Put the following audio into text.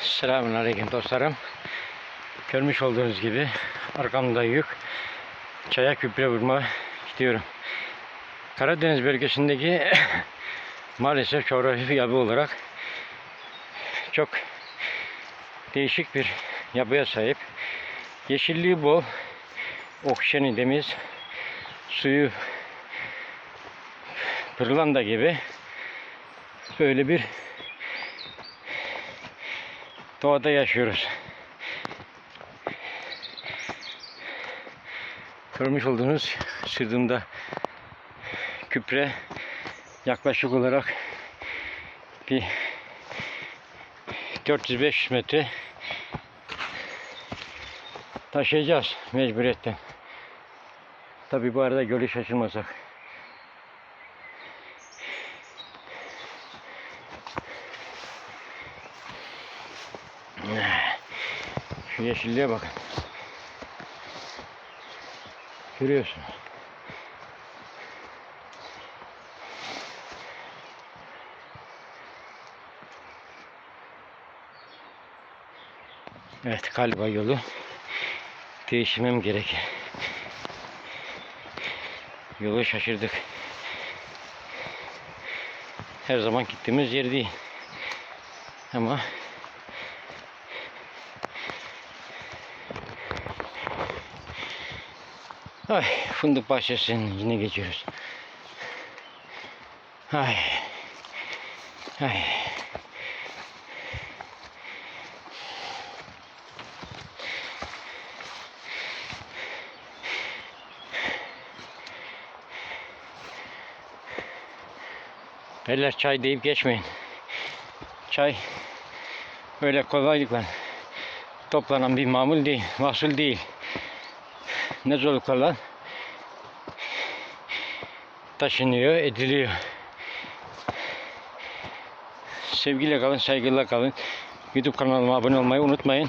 Selamünaleyküm dostlarım. Görmüş olduğunuz gibi arkamda yük. Çaya küple vurma gidiyorum. Karadeniz bölgesindeki maalesef coğrafi yapı olarak çok değişik bir yapıya sahip. Yeşilliği bol, oksijeni temiz, suyu pırlanta gibi böyle bir doğada yaşıyoruz. Görmüş olduğunuz sırtımda küpre yaklaşık olarak bir 400-500 metre taşıyacağız mecburiyetten. Tabi bu arada gölü şaşırmasak. Şu yeşilliğe bakın. Görüyorsun. Evet galiba yolu değişmem gerek. Yolu şaşırdık. Her zaman gittiğimiz yer değil. Ama Ay fındık bahçesinin yine geçiyoruz. Ay. Ay. Beyler çay deyip geçmeyin. Çay öyle kolaylıkla toplanan bir mamul değil, mahsul değil. Ne zorluklarla taşınıyor, ediliyor. Sevgiyle kalın, saygıyla kalın. YouTube kanalıma abone olmayı unutmayın.